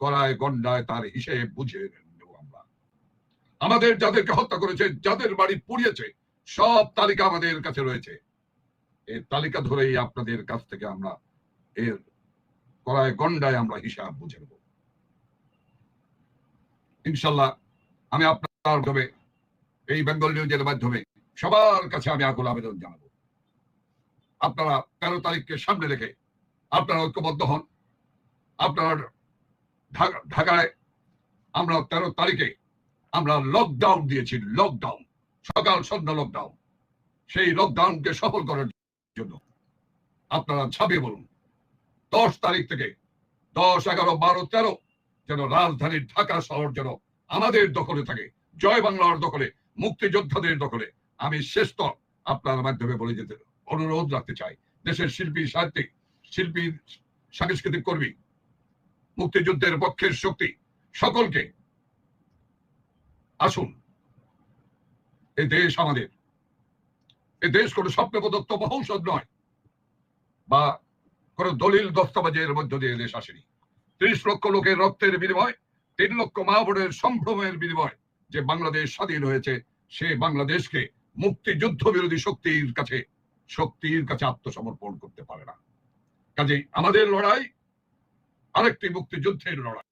করায় গন্ডায় তার হিসেব বুঝে নেব আমরা। আমাদের যাদেরকে হত্যা করেছে, যাদের বাড়ি পুড়িয়েছে, সব তালিকা আমাদের কাছে রয়েছে। এই তালিকা ধরেই আপনাদের কাছ থেকে আমরা এর করায় গন্ডায় আমরা হিসাব বুঝে নেব। ইনশাল্লাহ আমি আপনার মাধ্যমে, এই বেঙ্গল নিউজের মাধ্যমে সবার কাছে আমি আকুল আবেদন জানাব। আপনারা তেরো তারিখকে সামনে রেখে আপনারা ঐক্যবদ্ধ হন। আপনার ঢাকায় আমরা তেরো তারিখে আমরা লকডাউন দিয়েছি লকডাউন সকাল, সন্ধ্যা লকডাউন সেই লকডাউনকে সফল করার জন্য আপনারা ছাপিয়ে বলুন, দশ তারিখ থেকে দশ, এগারো, বারো, তেরো যেন রাজধানীর ঢাকা শহর যেন আমাদের দখলে থাকে, জয় বাংলার দখলে, মুক্তিযোদ্ধাদের দখলে। আমি শ্রেষ্ঠ আপনার মাধ্যমে বলে যেতে অনুরোধ রাখতে চাই। দেশের শিল্পী, সাহিত্যিক, শিল্পী, সাংস্কৃতিক কর্মী মুক্তিযুদ্ধের পক্ষের শক্তি সকলকে। আসুন। এই দেশ আমাদের। এই দেশ কোনো স্বপ্ন প্রদত্ত মহৌষধ নয় বা কোনো দলিল দস্তাবেজের মধ্য দিয়ে দেশ আসেনি। ত্রিশ লক্ষ লোকের রক্তের বিনিময়, তিন লক্ষ মা সম্ভ্রমের বিনিময় যে বাংলাদেশ স্বাধীন হয়েছে, সে বাংলাদেশকে মুক্তিযুদ্ধ বিরোধী শক্তির কাছে শক্তির কাছে আত্মসমর্পণ করতে পারে না। কাজেই আমাদের লড়াই আরেকটি মুক্তিযুদ্ধের লড়াই।